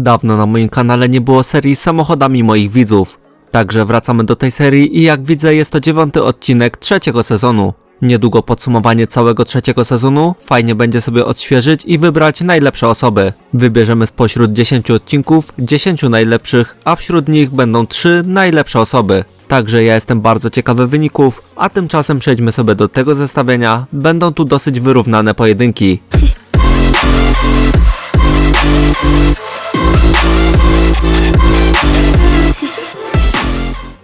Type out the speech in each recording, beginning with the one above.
Dawno na moim kanale nie było serii z samochodami moich widzów. Także wracamy do tej serii i jak widzę jest to dziewiąty odcinek trzeciego sezonu. Niedługo podsumowanie całego trzeciego sezonu, fajnie będzie sobie odświeżyć i wybrać najlepsze osoby. Wybierzemy spośród 10 odcinków 10 najlepszych, a wśród nich będą 3 najlepsze osoby. Także ja jestem bardzo ciekawy wyników, a tymczasem przejdźmy sobie do tego zestawienia. Będą tu dosyć wyrównane pojedynki.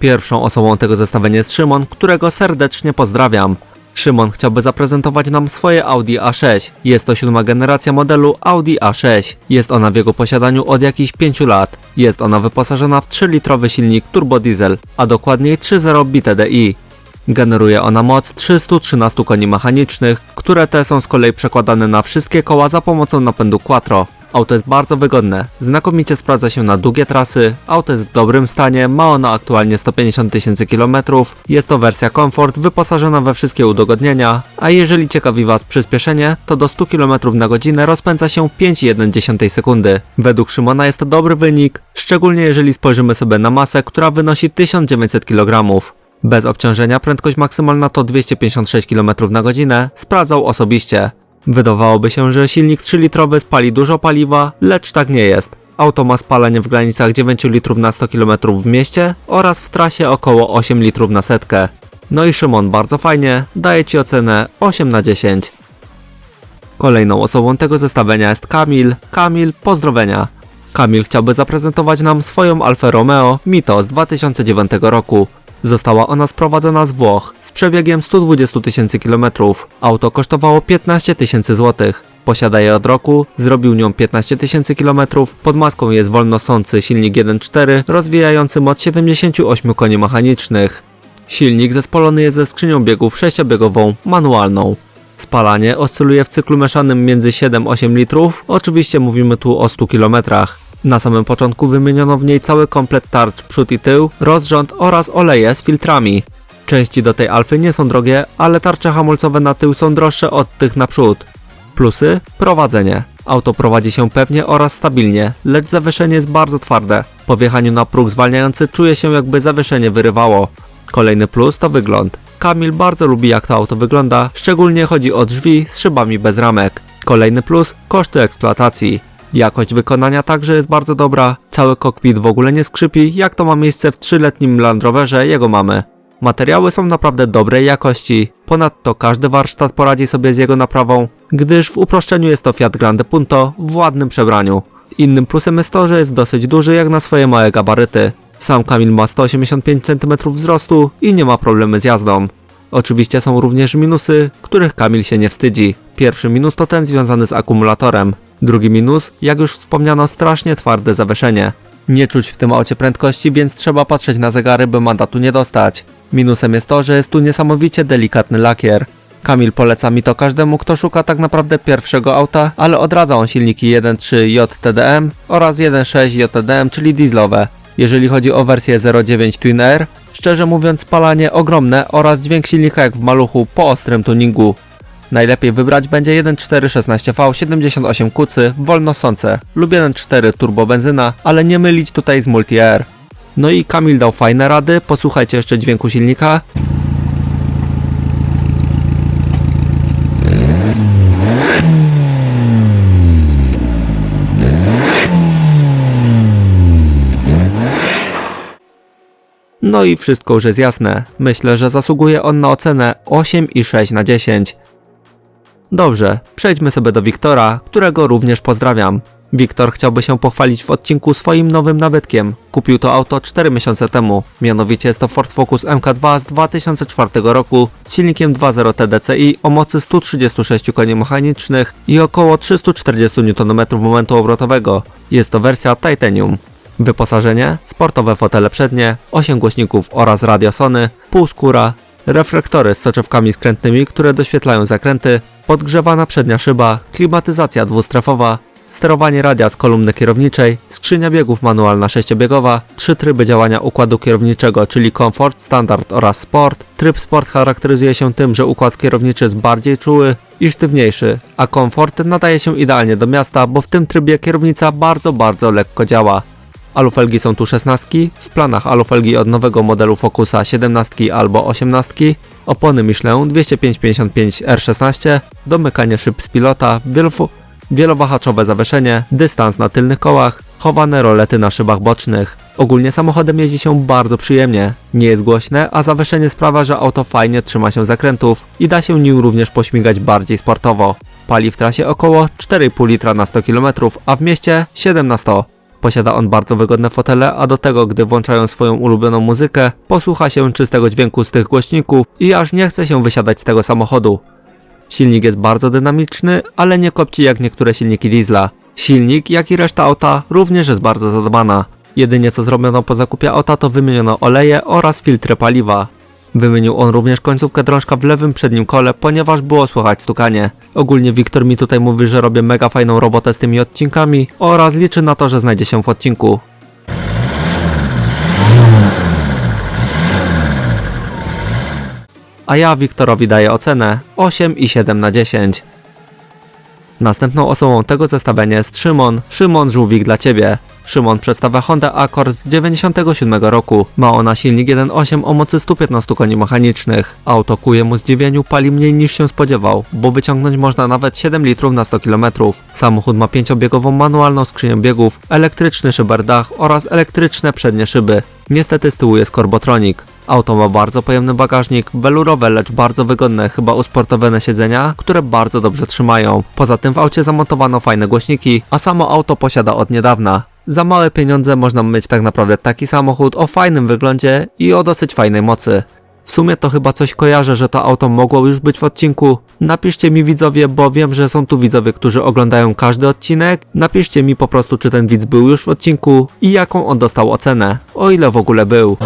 Pierwszą osobą tego zestawienia jest Szymon, którego serdecznie pozdrawiam. Szymon chciałby zaprezentować nam swoje Audi A6. Jest to siódma generacja modelu Audi A6. Jest ona w jego posiadaniu od jakichś 5 lat. Jest ona wyposażona w 3-litrowy silnik turbodiesel, a dokładniej 3.0 BTDI. Generuje ona moc 313 koni mechanicznych, które te są z kolei przekładane na wszystkie koła za pomocą napędu quattro. Auto jest bardzo wygodne, znakomicie sprawdza się na długie trasy, auto jest w dobrym stanie, ma ono aktualnie 150 tysięcy kilometrów, jest to wersja Comfort wyposażona we wszystkie udogodnienia, a jeżeli ciekawi Was przyspieszenie, to do 100 km na godzinę rozpędza się w 5,1 sekundy. Według Szymona jest to dobry wynik, szczególnie jeżeli spojrzymy sobie na masę, która wynosi 1900 kg. Bez obciążenia prędkość maksymalna to 256 km na godzinę, sprawdzał osobiście. Wydawałoby się, że silnik 3-litrowy spali dużo paliwa, lecz tak nie jest. Auto ma spalanie w granicach 9 litrów na 100 km w mieście oraz w trasie około 8 litrów na setkę. No i Szymon bardzo fajnie, daje Ci ocenę 8 na 10. Kolejną osobą tego zestawienia jest Kamil. Kamil, pozdrowienia. Kamil chciałby zaprezentować nam swoją Alfa Romeo Mito z 2009 roku. Została ona sprowadzona z Włoch z przebiegiem 120 tysięcy kilometrów. Auto kosztowało 15 tysięcy złotych. Posiada je od roku, zrobił nią 15 tysięcy kilometrów, pod maską jest wolnosący silnik 1.4 rozwijający moc 78 koni mechanicznych. Silnik zespolony jest ze skrzynią biegów 6-biegową, manualną. Spalanie oscyluje w cyklu mieszanym między 7-8 litrów, oczywiście mówimy tu o 100 kilometrach. Na samym początku wymieniono w niej cały komplet tarcz przód i tył, rozrząd oraz oleje z filtrami. Części do tej Alfy nie są drogie, ale tarcze hamulcowe na tył są droższe od tych na przód. Plusy? Prowadzenie. Auto prowadzi się pewnie oraz stabilnie, lecz zawieszenie jest bardzo twarde. Po wjechaniu na próg zwalniający czuje się jakby zawieszenie wyrywało. Kolejny plus to wygląd. Kamil bardzo lubi jak to auto wygląda, szczególnie chodzi o drzwi z szybami bez ramek. Kolejny plus koszty eksploatacji. Jakość wykonania także jest bardzo dobra, cały kokpit w ogóle nie skrzypi, jak to ma miejsce w trzyletnim Land Roverze jego mamy. Materiały są naprawdę dobrej jakości, ponadto każdy warsztat poradzi sobie z jego naprawą, gdyż w uproszczeniu jest to Fiat Grande Punto w ładnym przebraniu. Innym plusem jest to, że jest dosyć duży jak na swoje małe gabaryty. Sam Kamil ma 185 cm wzrostu i nie ma problemy z jazdą. Oczywiście są również minusy, których Kamil się nie wstydzi. Pierwszy minus to ten związany z akumulatorem. Drugi minus, jak już wspomniano, strasznie twarde zawieszenie. Nie czuć w tym aucie prędkości, więc trzeba patrzeć na zegary, by mandatu nie dostać. Minusem jest to, że jest tu niesamowicie delikatny lakier. Kamil poleca mi to każdemu, kto szuka tak naprawdę pierwszego auta, ale odradza on silniki 1.3 JTDM oraz 1.6 JTDM, czyli dieslowe. Jeżeli chodzi o wersję 0.9 Twin Air, szczerze mówiąc spalanie ogromne oraz dźwięk silnika jak w maluchu po ostrym tuningu. Najlepiej wybrać będzie 1.4 16V 78 kucy wolnosące lub 1.4 turbo benzyna, ale nie mylić tutaj z Multi-Air. No i Kamil dał fajne rady, posłuchajcie jeszcze dźwięku silnika. No i wszystko już jest jasne. Myślę, że zasługuje on na ocenę 8,6 na 10. Dobrze, przejdźmy sobie do Wiktora, którego również pozdrawiam. Wiktor chciałby się pochwalić w odcinku swoim nowym nabytkiem. Kupił to auto 4 miesiące temu. Mianowicie jest to Ford Focus MK2 z 2004 roku z silnikiem 2.0 TDCi o mocy 136 koni mechanicznych i około 340 Nm momentu obrotowego. Jest to wersja Titanium. Wyposażenie, sportowe fotele przednie, 8 głośników oraz radio Sony, półskóra, reflektory z soczewkami skrętnymi, które doświetlają zakręty, podgrzewana przednia szyba, klimatyzacja dwustrefowa, sterowanie radia z kolumny kierowniczej, skrzynia biegów manualna sześciobiegowa, trzy tryby działania układu kierowniczego, czyli komfort, standard oraz sport. Tryb sport charakteryzuje się tym, że układ kierowniczy jest bardziej czuły i sztywniejszy, a komfort nadaje się idealnie do miasta, bo w tym trybie kierownica bardzo, bardzo lekko działa. Alufelgi są tu 16, w planach alufelgi od nowego modelu Focusa 17 albo 18, opony Michelin 205-55 R16, domykanie szyb z pilota, wielowahaczowe zawieszenie, dystans na tylnych kołach, chowane rolety na szybach bocznych. Ogólnie samochodem jeździ się bardzo przyjemnie. Nie jest głośne, a zawieszenie sprawia, że auto fajnie trzyma się zakrętów i da się nim również pośmigać bardziej sportowo. Pali w trasie około 4,5 litra na 100 km, a w mieście 7 na 100. Posiada on bardzo wygodne fotele, a do tego, gdy włączają swoją ulubioną muzykę, posłucha się czystego dźwięku z tych głośników i aż nie chce się wysiadać z tego samochodu. Silnik jest bardzo dynamiczny, ale nie kopci jak niektóre silniki diesla. Silnik, jak i reszta auta, również jest bardzo zadbana. Jedynie co zrobiono po zakupie auta to wymieniono oleje oraz filtry paliwa. Wymienił on również końcówkę drążka w lewym przednim kole, ponieważ było słychać stukanie. Ogólnie Wiktor mi tutaj mówi, że robię mega fajną robotę z tymi odcinkami oraz liczy na to, że znajdzie się w odcinku. A ja Wiktorowi daję ocenę 8,7 na 10. Następną osobą tego zestawienia jest Szymon. Szymon Żółwik dla Ciebie. Szymon przedstawia Honda Accord z 97 roku. Ma ona silnik 1.8 o mocy 115 koni mechanicznych. Auto ku jemu zdziwieniu pali mniej niż się spodziewał, bo wyciągnąć można nawet 7 litrów na 100 km. Samochód ma pięciobiegową manualną skrzynię biegów, elektryczny szyberdach oraz elektryczne przednie szyby. Niestety z tyłu jest korbotronik. Auto ma bardzo pojemny bagażnik, welurowe, lecz bardzo wygodne, chyba usportowane siedzenia, które bardzo dobrze trzymają. Poza tym w aucie zamontowano fajne głośniki, a samo auto posiada od niedawna. Za małe pieniądze można mieć tak naprawdę taki samochód o fajnym wyglądzie i o dosyć fajnej mocy. W sumie to chyba coś kojarzę, że to auto mogło już być w odcinku. Napiszcie mi widzowie, bo wiem, że są tu widzowie, którzy oglądają każdy odcinek. Napiszcie mi po prostu, czy ten widz był już w odcinku i jaką on dostał ocenę, o ile w ogóle był.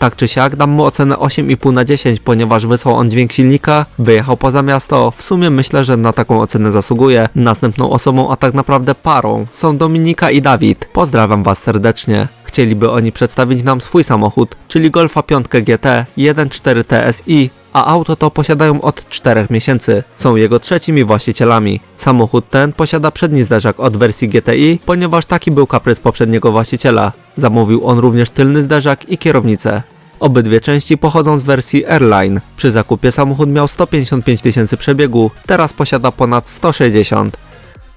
Tak czy siak dam mu ocenę 8,5 na 10, ponieważ wysłał on dźwięk silnika, wyjechał poza miasto. W sumie myślę, że na taką ocenę zasługuje. Następną osobą, a tak naprawdę parą, są Dominika i Dawid. Pozdrawiam was serdecznie. Chcieliby oni przedstawić nam swój samochód, czyli Golfa 5 GT 1.4 TSI, a auto to posiadają od 4 miesięcy. Są jego trzecimi właścicielami. Samochód ten posiada przedni zderzak od wersji GTI, ponieważ taki był kaprys poprzedniego właściciela. Zamówił on również tylny zderzak i kierownicę. Obydwie części pochodzą z wersji Airline. Przy zakupie samochód miał 155 tysięcy przebiegu, teraz posiada ponad 160.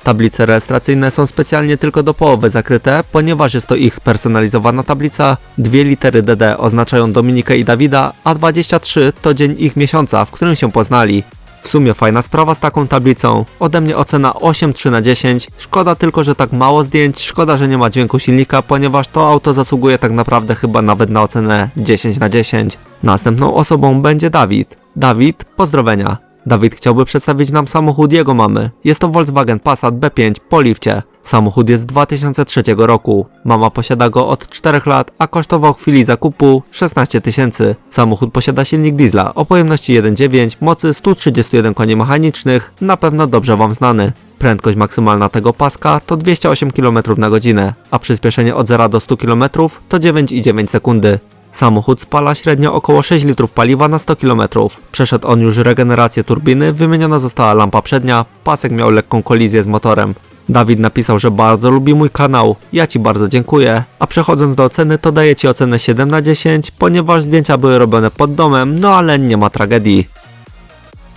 Tablice rejestracyjne są specjalnie tylko do połowy zakryte, ponieważ jest to ich spersonalizowana tablica. Dwie litery DD oznaczają Dominikę i Dawida, a 23 to dzień ich miesiąca, w którym się poznali. W sumie fajna sprawa z taką tablicą. Ode mnie ocena 8,3 na 10. Szkoda tylko, że tak mało zdjęć, szkoda, że nie ma dźwięku silnika, ponieważ to auto zasługuje tak naprawdę chyba nawet na ocenę 10 na 10. Następną osobą będzie Dawid. Dawid, pozdrowienia. Dawid chciałby przedstawić nam samochód jego mamy. Jest to Volkswagen Passat B5 po lifcie. Samochód jest z 2003 roku. Mama posiada go od 4 lat, a kosztował w chwili zakupu 16 tysięcy. Samochód posiada silnik diesla o pojemności 1.9, mocy 131 koni mechanicznych, na pewno dobrze Wam znany. Prędkość maksymalna tego paska to 208 km na godzinę, a przyspieszenie od 0 do 100 km to 9,9 sekundy. Samochód spala średnio około 6 litrów paliwa na 100 km. Przeszedł on już regenerację turbiny, wymieniona została lampa przednia, pasek miał lekką kolizję z motorem. Dawid napisał, że bardzo lubi mój kanał, ja Ci bardzo dziękuję, a przechodząc do oceny to daję Ci ocenę 7 na 10, ponieważ zdjęcia były robione pod domem, no ale nie ma tragedii.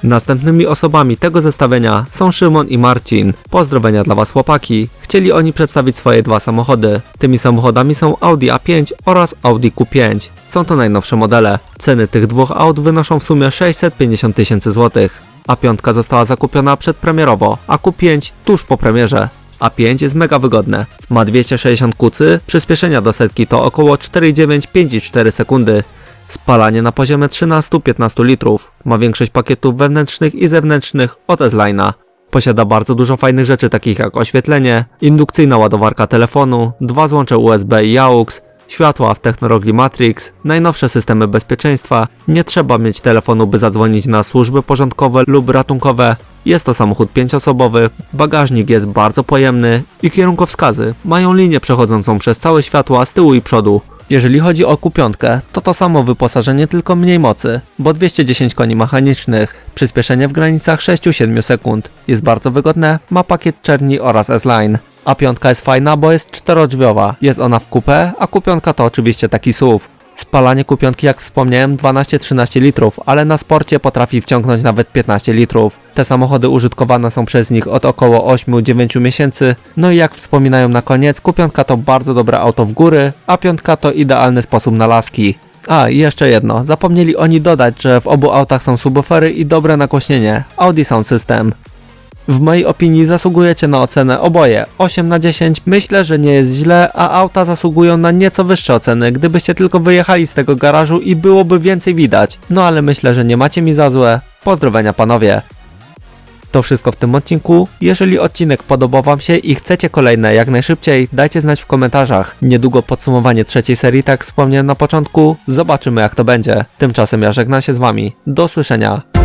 Następnymi osobami tego zestawienia są Szymon i Marcin. Pozdrowienia dla Was chłopaki. Chcieli oni przedstawić swoje dwa samochody. Tymi samochodami są Audi A5 oraz Audi Q5. Są to najnowsze modele. Ceny tych dwóch aut wynoszą w sumie 650 tysięcy złotych. A5 została zakupiona przedpremierowo, a Q5 tuż po premierze. A5 jest mega wygodne. Ma 260 kucy, przyspieszenia do setki to około 4,9-5,4 sekundy. Spalanie na poziomie 13-15 litrów. Ma większość pakietów wewnętrznych i zewnętrznych od S-Line'a. Posiada bardzo dużo fajnych rzeczy takich jak oświetlenie, indukcyjna ładowarka telefonu, dwa złącze USB i AUX, światła w technologii Matrix, najnowsze systemy bezpieczeństwa, nie trzeba mieć telefonu by zadzwonić na służby porządkowe lub ratunkowe. Jest to samochód pięcioosobowy, bagażnik jest bardzo pojemny i kierunkowskazy mają linię przechodzącą przez całe światła z tyłu i przodu. Jeżeli chodzi o Q5, to to samo wyposażenie, tylko mniej mocy, bo 210 koni mechanicznych, przyspieszenie w granicach 6-7 sekund. Jest bardzo wygodne, ma pakiet czerni oraz S-Line. A piątka jest fajna, bo jest czterodrzwiowa. Jest ona w coupé, a Q5 to oczywiście taki SUV. Spalanie kupiątki, jak wspomniałem, 12-13 litrów, ale na sporcie potrafi wciągnąć nawet 15 litrów. Te samochody użytkowane są przez nich od około 8-9 miesięcy. No i jak wspominają na koniec, kupiątka to bardzo dobre auto w góry, a piątka to idealny sposób na laski. A, i jeszcze jedno. Zapomnieli oni dodać, że w obu autach są subwoofery i dobre nagłośnienie. Audi Sound System. W mojej opinii zasługujecie na ocenę oboje. 8 na 10 myślę, że nie jest źle, a auta zasługują na nieco wyższe oceny, gdybyście tylko wyjechali z tego garażu i byłoby więcej widać. No ale myślę, że nie macie mi za złe. Pozdrowienia panowie. To wszystko w tym odcinku. Jeżeli odcinek podobał Wam się i chcecie kolejne jak najszybciej, dajcie znać w komentarzach. Niedługo podsumowanie trzeciej serii, tak wspomniałem na początku. Zobaczymy jak to będzie. Tymczasem ja żegnam się z Wami. Do usłyszenia.